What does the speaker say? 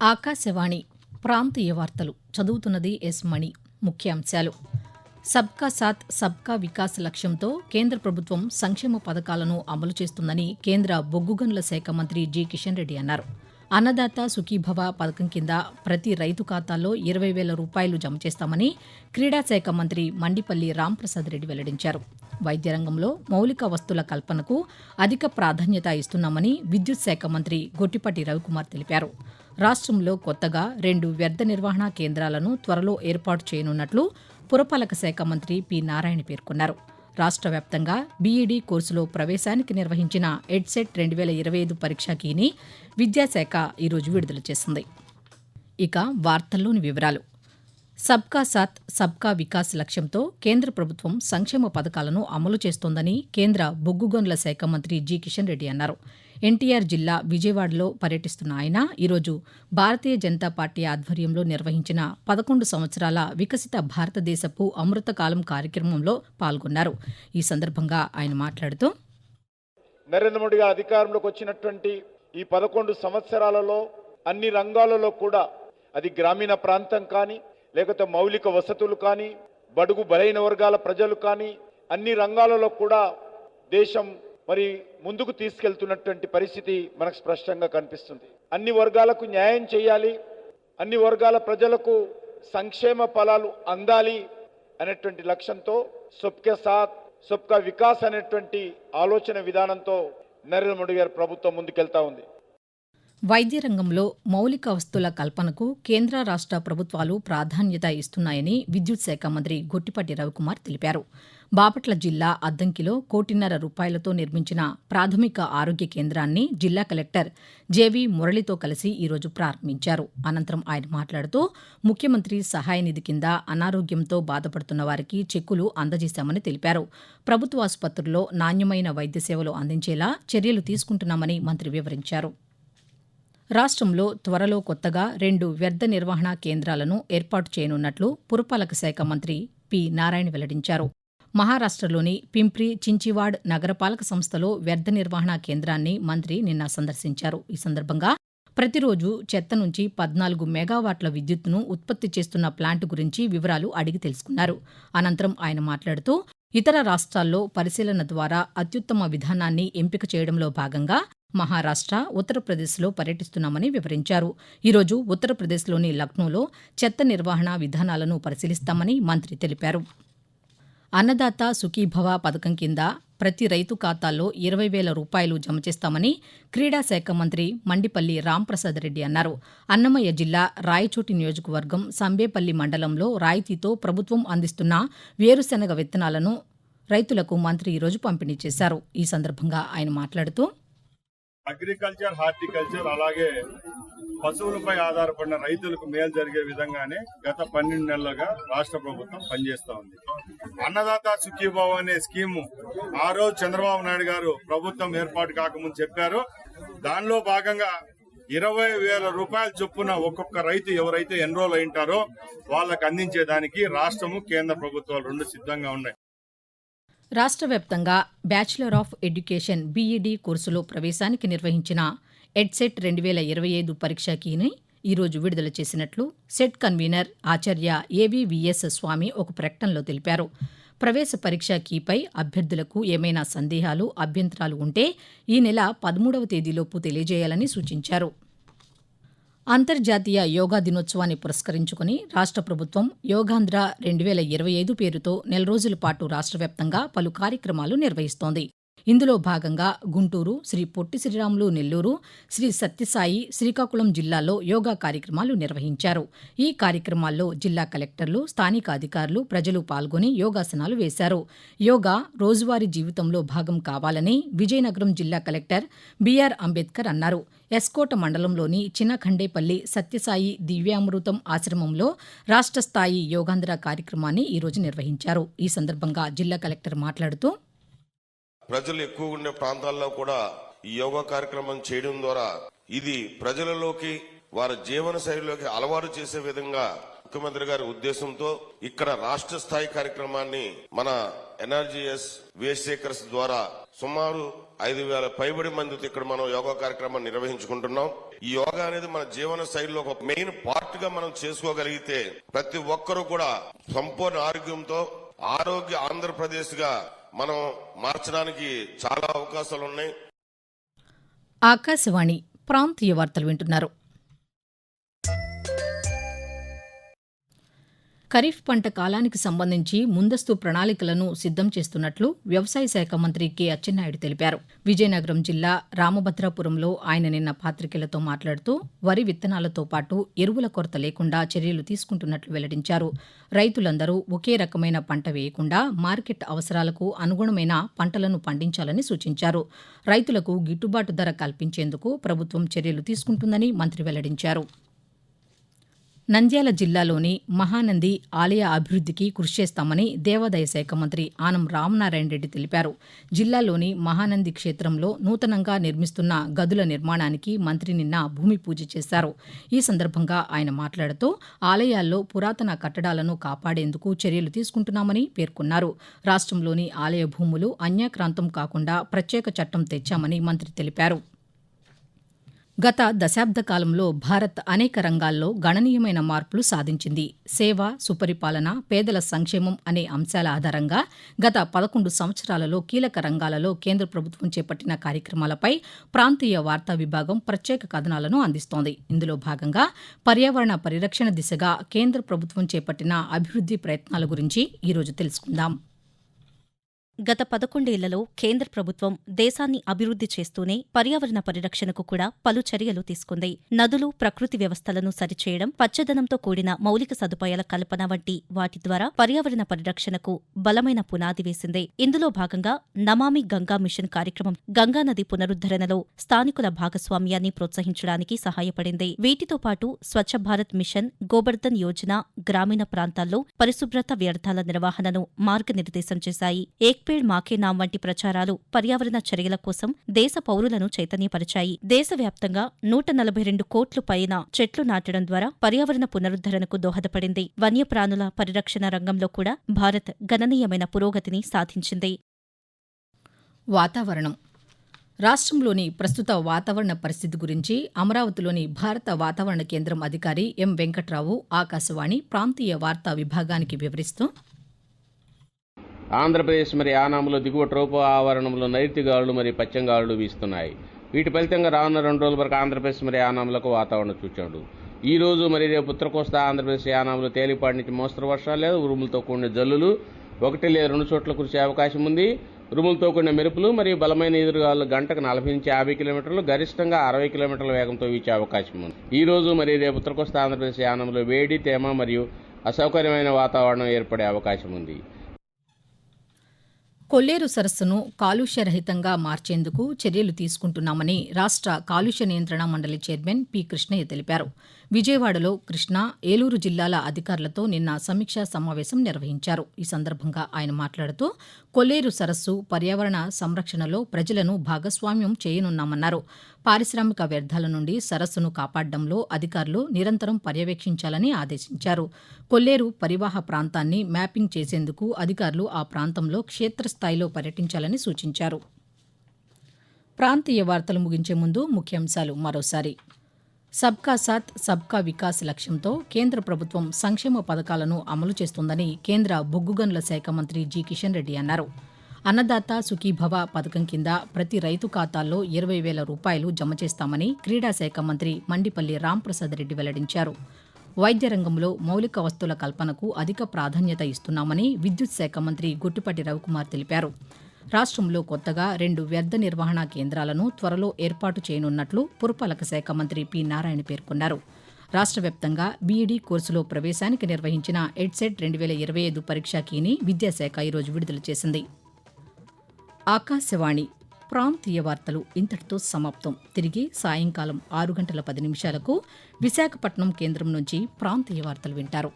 ఆకాశవాణి ప్రాంతీయ వార్తలు. చదువుతున్నది ఎస్ మణి. ముఖ్యాంశాలు. సబ్కా సాత్ సబ్కా వికాస్ లక్ష్యంతో కేంద్ర ప్రభుత్వం సంక్షేమ పథకాలను అమలు చేస్తుందని కేంద్ర బొగ్గు గనుల శాఖ మంత్రి జి కిషన్ రెడ్డి అన్నారు. అన్నదాత సుఖీభవ పథకం కింద ప్రతి రైతు ఖాతాలో ఇరవై వేల రూపాయలు జమ చేస్తామని క్రీడా శాఖ మంత్రి మండిపల్లి రాంప్రసాద్ రెడ్డి వెల్లడించారు. వైద్య రంగంలో మౌలిక వస్తుల కల్పనకు అధిక ప్రాధాన్యత ఇస్తున్నామని విద్యుత్ శాఖ మంత్రి గొట్టిపాటి రవికుమార్ తెలిపారు. రాష్ట్రంలో కొత్తగా రెండు వ్యర్థ నిర్వహణ కేంద్రాలను త్వరలో ఏర్పాటు చేయనున్నట్లు పురపాలక శాఖ మంత్రి పి నారాయణ పేర్కొన్నారు. రాష్ట్ర వ్యాప్తంగా బీఈడీ కోర్సులో ప్రవేశానికి నిర్వహించిన ఎడ్సెట్ రెండు వేల ఇరవై ఐదు పరీక్షా కీని విద్యాశాఖ ఈరోజు విడుదల చేసింది. ఇక వార్తల్లోని వివరాలు. సబ్కా సాత్ సబ్కా వికాస్ లక్ష్యంతో కేంద్ర ప్రభుత్వం సంక్షేమ పథకాలను అమలు చేస్తోందని కేంద్ర బొగ్గు గనుల శాఖ మంత్రి జి కిషన్ రెడ్డి అన్నారు. ఎన్టీఆర్ జిల్లా విజయవాడలో పర్యటిస్తున్న ఆయన ఈరోజు భారతీయ జనతా పార్టీ ఆధ్వర్యంలో నిర్వహించిన పదకొండు సంవత్సరాల వికసిత భారతదేశపు అమృతకాలం కార్యక్రమంలో పాల్గొన్నారు. ఈ సందర్భంగా ఆయన మాట్లాడుతూ నరేంద్ర మోడీ అధికారంలోకి వచ్చినటువంటి ఈ పదకొండు సంవత్సరాలలో అన్ని రంగాలలో కూడా అది గ్రామీణ ప్రాంతం కానీ లేకపోతే మౌలిక వసతులు కానీ బడుగు బలైన వర్గాల ప్రజలు కానీ అన్ని రంగాలలో కూడా దేశం మరి ముందుకు తీసుకెళ్తున్నటువంటి పరిస్థితి మనకు స్పష్టంగా కనిపిస్తుంది. అన్ని వర్గాలకు న్యాయం చేయాలి అన్ని వర్గాల ప్రజలకు సంక్షేమ ఫలాలు అందాలి అనేటువంటి లక్ష్యంతో సొబ్కే సాత్ సొప్కా వికాస్ అనేటువంటి ఆలోచన విధానంతో నరేంద్ర మోడీ గారి ప్రభుత్వం ముందుకెళ్తా ఉంది. వైద్య రంగంలో మౌలిక వస్తుల కల్పనకు కేంద్ర రాష్ట్ర ప్రభుత్వాలు ప్రాధాన్యత ఇస్తున్నాయని విద్యుత్ శాఖ మంత్రి గొట్టిపాటి రవికుమార్ తెలిపారు. బాపట్ల జిల్లా అద్దంకిలో కోటిన్నర రూపాయలతో నిర్మించిన ప్రాథమిక ఆరోగ్య కేంద్రాన్ని జిల్లా కలెక్టర్ జేవీ మురళితో కలిసి ఈరోజు ప్రారంభించారు. అనంతరం ఆయన మాట్లాడుతూ ముఖ్యమంత్రి సహాయ నిధి కింద అనారోగ్యంతో బాధపడుతున్న వారికి చెక్కులు అందజేశామని తెలిపారు. ప్రభుత్వ ఆసుపత్రుల్లో నాణ్యమైన వైద్య సేవలు అందించేలా చర్యలు తీసుకుంటున్నామని మంత్రి వివరించారు. రాష్ట్రంలో త్వరలో కొత్తగా రెండు వ్యర్థ నిర్వహణ కేంద్రాలను ఏర్పాటు చేయనున్నట్లు పురపాలక శాఖ మంత్రి పి. నారాయణ వెల్లడించారు. మహారాష్ట్రలోని పింప్రి చించివాడ్ నగరపాలక సంస్థలో వ్యర్థ నిర్వహణ కేంద్రాన్ని మంత్రి నిన్న సందర్శించారు. ఈ సందర్భంగా ప్రతిరోజు చెత్త నుంచి పద్నాలుగు మెగావాట్ల విద్యుత్తును ఉత్పత్తి చేస్తున్న ప్లాంట్ గురించి వివరాలు అడిగి తెలుసుకున్నారు. అనంతరం ఆయన మాట్లాడుతూ ఇతర రాష్ట్రాల్లో పరిశీలన ద్వారా అత్యుత్తమ విధానాన్ని ఎంపిక చేయడంలో భాగంగా మహారాష్ట్ర ఉత్తరప్రదేశ్లో పర్యటిస్తున్నామని వివరించారు. ఈరోజు ఉత్తరప్రదేశ్లోని లక్నోలో చెత్త నిర్వహణ విధానాలను పరిశీలిస్తామని మంత్రి తెలిపారు. అన్నదాత సుఖీభవ పథకం కింద ప్రతి రైతు ఖాతాల్లో ఇరవై వేల రూపాయలు జమ చేస్తామని క్రీడా శాఖ మంత్రి మండిపల్లి రాంప్రసాద్ రెడ్డి అన్నారు. అన్నమయ్య జిల్లా రాయచోటి నియోజకవర్గం సంబేపల్లి మండలంలో రాయితీతో ప్రభుత్వం అందిస్తున్న వేరుశెనగ విత్తనాలను రైతులకు మంత్రి ఈరోజు పంపిణీ చేశారు. ఈ సందర్భంగా ఆయన మాట్లాడుతూ అగ్రికల్చర్ హార్టికల్చర్ అలాగే పశువులపై ఆధారపడిన రైతులకు మేలు జరిగే విధంగానే గత పన్నెండు నెలలుగా రాష్ట్ర ప్రభుత్వం పనిచేస్తా ఉంది. అన్నదాత సుఖీభావ అనే స్కీము ఆ రోజు చంద్రబాబు నాయుడు గారు ప్రభుత్వం ఏర్పాటు కాకముందు చెప్పారు. దానిలో భాగంగా ఇరవై వేల రూపాయల చొప్పున ఒక్కొక్క రైతు ఎవరైతే ఎన్రోల్ అయింటారో వాళ్ళకి అందించేదానికి రాష్ట్రము కేంద్ర ప్రభుత్వాలు రెండు సిద్ధంగా ఉన్నాయి. రాష్ట్ర వ్యాప్తంగా బ్యాచిలర్ ఆఫ్ ఎడ్యుకేషన్ బీఈడీ కోర్సులో ప్రవేశానికి నిర్వహించిన ఎడ్సెట్ రెండు వేల ఇరవై ఐదు పరీక్ష కీని ఈరోజు విడుదల చేసినట్లు సెట్ కన్వీనర్ ఆచార్య ఏవీవీఎస్ స్వామి ఒక ప్రకటనలో తెలిపారు. ప్రవేశ పరీక్ష కీపై అభ్యర్థులకు ఏమైనా సందేహాలు అభ్యంతరాలు ఉంటే ఈ నెల పదమూడవ తేదీలోపు తెలియజేయాలని సూచించారు. అంతర్జాతీయ యోగా దినోత్సవాన్ని పురస్కరించుకుని రాష్ట్ర ప్రభుత్వం యోగాంధ్ర రెండు వేల ఇరవై ఐదు పేరుతో నెల రోజుల పాటు రాష్ట్ర వ్యాప్తంగా పలు కార్యక్రమాలు నిర్వహిస్తోంది. ఇందులో భాగంగా గుంటూరు శ్రీ పొట్టి శ్రీరాములు నెల్లూరు శ్రీ సత్యసాయి శ్రీకాకుళం జిల్లాల్లో యోగా కార్యక్రమాలు నిర్వహించారు. ఈ కార్యక్రమాల్లో జిల్లా కలెక్టర్లు స్థానిక అధికారులు ప్రజలు పాల్గొని యోగాసనాలు వేశారు. యోగా రోజువారీ జీవితంలో భాగం కావాలని విజయనగరం జిల్లా కలెక్టర్ బీఆర్ అంబేద్కర్ అన్నారు. ఎస్కోట మండలంలోని చిన్నఖండేపల్లి సత్యసాయి దివ్యామృతం ఆశ్రమంలో రాష్ట్ర స్థాయి యోగాంధ్ర కార్యక్రమాన్ని ఈరోజు నిర్వహించారు. ఈ సందర్భంగా జిల్లా కలెక్టర్ మాట్లాడుతూ ప్రజలు ఎక్కువ ఉండే ప్రాంతాల్లో కూడా ఈ యోగా కార్యక్రమం చేయడం ద్వారా ఇది ప్రజలలోకి వారి జీవన శైలిలోకి అలవాటు చేసే విధంగా ముఖ్యమంత్రి గారి ఉద్దేశంతో ఇక్కడ రాష్ట్ర స్థాయి కార్యక్రమాన్ని మన ఎన్ఆర్జీఎస్ వేసేకర్స్ ద్వారా సుమారు ఐదు వేల పైబడి మందితో ఇక్కడ మనం యోగా కార్యక్రమాన్ని నిర్వహించుకుంటున్నాం. ఈ యోగా అనేది మన జీవన శైలిలో ఒక మెయిన్ పార్ట్గా మనం చేసుకోగలిగితే ప్రతి ఒక్కరూ కూడా సంపూర్ణ ఆరోగ్యంతో ఆరోగ్య ఆంధ్రప్రదేశ్గా మనం మార్చడానికి చాలా అవకాశాలు ఉన్నాయి ఆకాశవాణి ప్రాంతీయ వార్తలు వింటున్నారు. ఖరీఫ్ పంట కాలానికి సంబంధించి ముందస్తు ప్రణాళికలను సిద్దం చేస్తున్నట్లు వ్యవసాయ శాఖ మంత్రి కె. అచ్చెన్నాయుడు తెలిపారు. విజయనగరం జిల్లా రామభద్రాపురంలో ఆయన నిన్న పాతికేయులతో మాట్లాడుతూ వరి విత్తనాలతో పాటు ఎరువుల కొరత లేకుండా చర్యలు తీసుకుంటున్నట్లు వెల్లడించారు. రైతులందరూ ఒకే రకమైన పంట వేయకుండా మార్కెట్ అవసరాలకు అనుగుణమైన పంటలను పండించాలని సూచించారు. రైతులకు గిట్టుబాటు ధర కల్పించేందుకు ప్రభుత్వం చర్యలు తీసుకుంటుందని మంత్రి వెల్లడించారు. నంద్యాల జిల్లాలోని మహానంది ఆలయ అభివృద్ధికి కృషి చేస్తామని దేవాదాయ శాఖ మంత్రి ఆనం రామనారాయణ రెడ్డి తెలిపారు. జిల్లాలోని మహానంది క్షేత్రంలో నూతనంగా నిర్మిస్తున్న గదుల నిర్మాణానికి మంత్రి నిన్న భూమి పూజ చేశారు. ఈ సందర్భంగా ఆయన మాట్లాడుతూ ఆలయాల్లో పురాతన కట్టడాలను కాపాడేందుకు చర్యలు తీసుకుంటున్నామని పేర్కొన్నారు. రాష్ట్రంలోని ఆలయ భూములు అన్యాక్రాంతం కాకుండా ప్రత్యేక చట్టం తెచ్చామని మంత్రి తెలిపారు. గత దశాబ్ద కాలంలో భారత్ అనేక రంగాల్లో గణనీయమైన మార్పులు సాధించింది. సేవ సుపరిపాలన పేదల సంక్షేమం అనే అంశాల ఆధారంగా గత పదకొండు సంవత్సరాలలో కీలక రంగాలలో కేంద్ర ప్రభుత్వం చేపట్టిన కార్యక్రమాలపై ప్రాంతీయ వార్తా విభాగం ప్రత్యేక కథనాలను అందిస్తోంది. ఇందులో భాగంగా పర్యావరణ పరిరక్షణ దిశగా కేంద్ర ప్రభుత్వం చేపట్టిన అభివృద్ది ప్రయత్నాల గురించి ఈరోజు తెలుసుకుందాం. గత పదకొండేళ్ళలో కేంద్ర ప్రభుత్వం దేశాన్ని అభివృద్ధి చేస్తూనే పర్యావరణ పరిరక్షణకు కూడా పలు చర్యలు తీసుకుంది. నదులు ప్రకృతి వ్యవస్థలను సరిచేయడం పచ్చదనంతో కూడిన మౌలిక సదుపాయాల కల్పన వంటి వాటి ద్వారా పర్యావరణ పరిరక్షణకు బలమైన పునాది వేసింది. ఇందులో భాగంగా నమామి గంగా మిషన్ కార్యక్రమం గంగానది పునరుద్ధరణలో స్థానికుల భాగస్వామ్యాన్ని ప్రోత్సహించడానికి సహాయపడింది. వీటితో పాటు స్వచ్ఛ భారత్ మిషన్ గోబర్ధన్ యోజన గ్రామీణ ప్రాంతాల్లో పరిశుభ్రత వ్యర్థాల నిర్వహణను మార్గనిర్దేశం చేశాయి. ఏక్ పేడ్ మాకే నామ్ వంటి ప్రచారాలు పర్యావరణ చర్యల కోసం దేశ పౌరులను చైతన్యపరిచాయి. దేశవ్యాప్తంగా నూట నలభై రెండు కోట్లు పైన చెట్లు నాటడం ద్వారా పర్యావరణ పునరుద్ధరణకు దోహదపడింది. వన్యప్రాణుల పరిరక్షణ రంగంలో కూడా భారత్ గణనీయమైన పురోగతిని సాధించింది. వాతావరణం. రాష్ట్రంలోని ప్రస్తుత వాతావరణ పరిస్థితి గురించి అమరావతిలోని భారత వాతావరణ కేంద్రం అధికారి ఎం వెంకట్రావు ఆకాశవాణి ప్రాంతీయ వార్తా విభాగానికి వివరిస్తూ ఆంధ్రప్రదేశ్ మరి ఆనాములో దిగువ ట్రోపో ఆవరణంలో నైరుతి గాలులు మరి పశ్చిమ గాలులు వీస్తున్నాయి. వీటి ఫలితంగా రానున్న రెండు రోజుల వరకు ఆంధ్రప్రదేశ్ మరి ఆనాములకు వాతావరణం చూచాడు. ఈ రోజు మరి రేపు ఉత్తరకోస్తా ఆంధ్రప్రదేశ్ యానాములు తేలిపాటి నుంచి మోస్తరు వర్షాలు లేదు. ఉరుములతో కూడిన జల్లులు ఒకటి లేదా రెండు చోట్ల కురిసే అవకాశం ఉంది. ఉరుములతో కూడిన మెరుపులు మరియు బలమైన ఎదురుగాలు గంటకు నలభై నుంచి యాభై కిలోమీటర్లు గరిష్టంగా అరవై కిలోమీటర్ల వేగంతో వీచే అవకాశం ఉంది. ఈ రోజు మరి రేపు ఉత్తరకోస్తా ఆంధ్రప్రదేశ్ యానంలో వేడి తేమ మరియు అసౌకర్యమైన వాతావరణం ఏర్పడే అవకాశం ఉంది. కొల్లేరు సరస్సును కాలుష్యరహితంగా మార్చేందుకు చర్యలు తీసుకుంటున్నామని రాష్ట్ర కాలుష్య నియంత్రణ మండలి చైర్మన్ పి కృష్ణయ్య తెలిపారు. విజయవాడలో కృష్ణ ఏలూరు జిల్లాల అధికారులతో నిన్న సమీక్షా సమావేశం నిర్వహించారు. ఈ సందర్భంగా ఆయన మాట్లాడుతూ కొల్లేరు సరస్సు పర్యావరణ సంరక్షణలో ప్రజలను భాగస్వామ్యం చేయనున్నామన్నారు. పారిశ్రామిక వ్యర్థాల నుండి సరస్సును కాపాడడంలో అధికారులు నిరంతరం పర్యవేక్షించాలని ఆదేశించారు. కొల్లేరు పరివాహ ప్రాంతాన్ని మ్యాపింగ్ చేసేందుకు అధికారులు ఆ ప్రాంతంలో క్షేత్రస్థాయిలో పర్యటించాలని సూచించారు. ప్రాంతీయ వార్తలు ముగించే ముందు ముఖ్యాంశాలు మరోసారి. సబ్కా సాత్ సబ్కా వికాస్ లక్ష్యంతో కేంద్ర ప్రభుత్వం సంక్షేమ పథకాలను అమలు చేస్తుందని కేంద్ర బొగ్గుగనుల శాఖ మంత్రి జి కిషన్ రెడ్డి అన్నారు. అన్నదాత సుఖీభవ పథకం కింద ప్రతి రైతు ఖాతాల్లో ఇరవై వేల రూపాయలు జమ చేస్తామని క్రీడా శాఖ మంత్రి మండిపల్లి రాంప్రసాద్ రెడ్డి వెల్లడించారు. వైద్య రంగంలో మౌలిక వస్తువుల కల్పనకు అధిక ప్రాధాన్యత ఇస్తున్నామని విద్యుత్ శాఖ మంత్రి గుట్టిపాటి రవికుమార్ తెలిపారు. రాష్ట్రంలో కొత్తగా రెండు వ్యర్థ నిర్వహణ కేంద్రాలను త్వరలో ఏర్పాటు చేయనున్నట్లు పురపాలక శాఖ మంత్రి పి నారాయణ పేర్కొన్నారు. రాష్ట్ర వ్యాప్తంగా బీఈడీ కోర్సులో ప్రవేశానికి నిర్వహించిన ఎడ్సెట్ రెండు వేల ఇరవై ఐదు పరీక్షా కీని విద్యాశాఖ ఈరోజు విడుదల చేసింది. ఆకాశవాణి ప్రాంతీయ వార్తలు ఇంతటితో సమాప్తం. తిరిగి సాయంకాలం ఆరు గంటల పది నిమిషాలకు విశాఖపట్నం కేంద్రం నుంచి ప్రాంతీయ వార్తలు వింటారు.